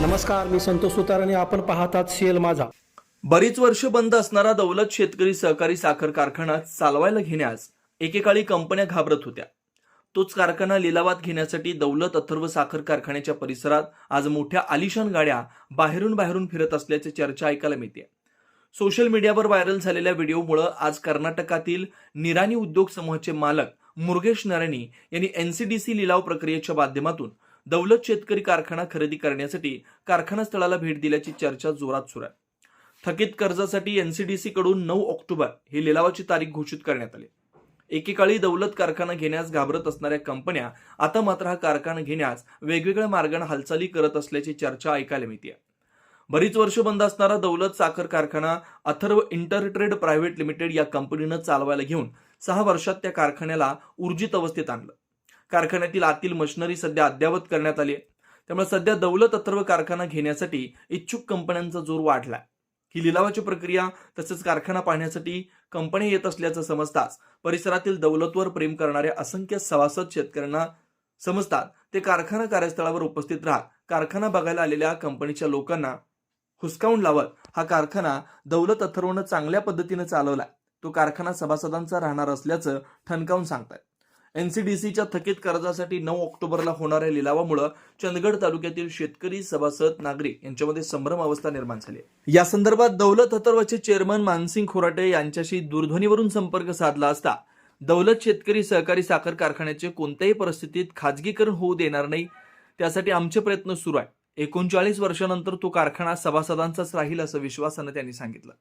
नमस्कार मी संतोष सुतार आणि आपण पाहतात सीएल माझा. बरीच वर्ष बंद असणारा दौलत शेतकरी सहकारी साखर कारखाना चालवायला घेण्यास एकेकाळी कंपन्या घाबरत होत्या. तोच कारखाना लिलावात घेण्यासाठी दौलत अथर्व साखर कारखान्याच्या परिसरात आज मोठ्या आलिशान गाड्या बाहेरून बाहेरून फिरत असल्याची चर्चा ऐकायला मिळते. सोशल मीडियावर व्हायरल झालेल्या व्हिडिओमुळं आज कर्नाटकातील निराणी उद्योग समूहाचे मालक मुरुगेश नारायणी यांनी एनसीडीसी लिलाव प्रक्रियेच्या माध्यमातून दौलत शेतकरी कारखाना खरेदी करण्यासाठी कारखाना स्थळाला भेट दिल्याची चर्चा जोरात सुरू आहे. थकीत कर्जासाठी एनसीडीसी कडून नऊ ऑक्टोबर ही लिलावाची तारीख घोषित करण्यात आली. एकेकाळी दौलत कारखाना घेण्यास घाबरत असणाऱ्या कंपन्या आता मात्र हा कारखाना घेण्यास वेगवेगळ्या मार्गाने हालचाली करत असल्याची चर्चा ऐकायला मिळते बरीच वर्ष बंद असणारा दौलत साखर कारखाना अथर्व इंटरट्रेड प्रायव्हेट लिमिटेड या कंपनीनं चालवायला घेऊन सहा वर्षात त्या कारखान्याला ऊर्जित अवस्थेत आणलं. कारखान्यातील आतील मशिनरी सध्या अद्ययावत करण्यात आली आहे. त्यामुळे सध्या दौलत अथर्व कारखाना घेण्यासाठी इच्छुक कंपन्यांचा जोर वाढला ही लिलावाची प्रक्रिया तसेच कारखाना पाहण्यासाठी कंपनी येत असल्याचं समजताच परिसरातील दौलतवर प्रेम करणाऱ्या असंख्य सभासद शेतकऱ्यांना समजतात. ते कारखाना कार्यस्थळावर उपस्थित राहत कारखाना बघायला आलेल्या कंपनीच्या लोकांना हुसकावून लावत हा कारखाना दौलत अथर्वनं चांगल्या पद्धतीनं चालवला तो कारखाना सभासदांचा राहणार असल्याचं ठणकावून सांगतात एनसीडीसीच्या थकीत कर्जासाठी नऊ ऑक्टोबरला होणाऱ्या लिलावामुळे चंदगड तालुक्यातील शेतकरी सभासद नागरिक यांच्यामध्ये संभ्रम अवस्था निर्माण झाली आहे. या संदर्भात दौलत अथर्वचे चेअरमन मानसिंग खोराटे यांच्याशी दूरध्वनीवरून संपर्क साधला असता दौलत शेतकरी सहकारी साखर कारखान्याचे कोणत्याही परिस्थितीत खाजगीकरण होऊ देणार नाही त्यासाठी आमचे प्रयत्न सुरू आहे एकोणचाळीस वर्षानंतर तो कारखाना सभासदांचाच राहील असं विश्वासानं त्यांनी सांगितलं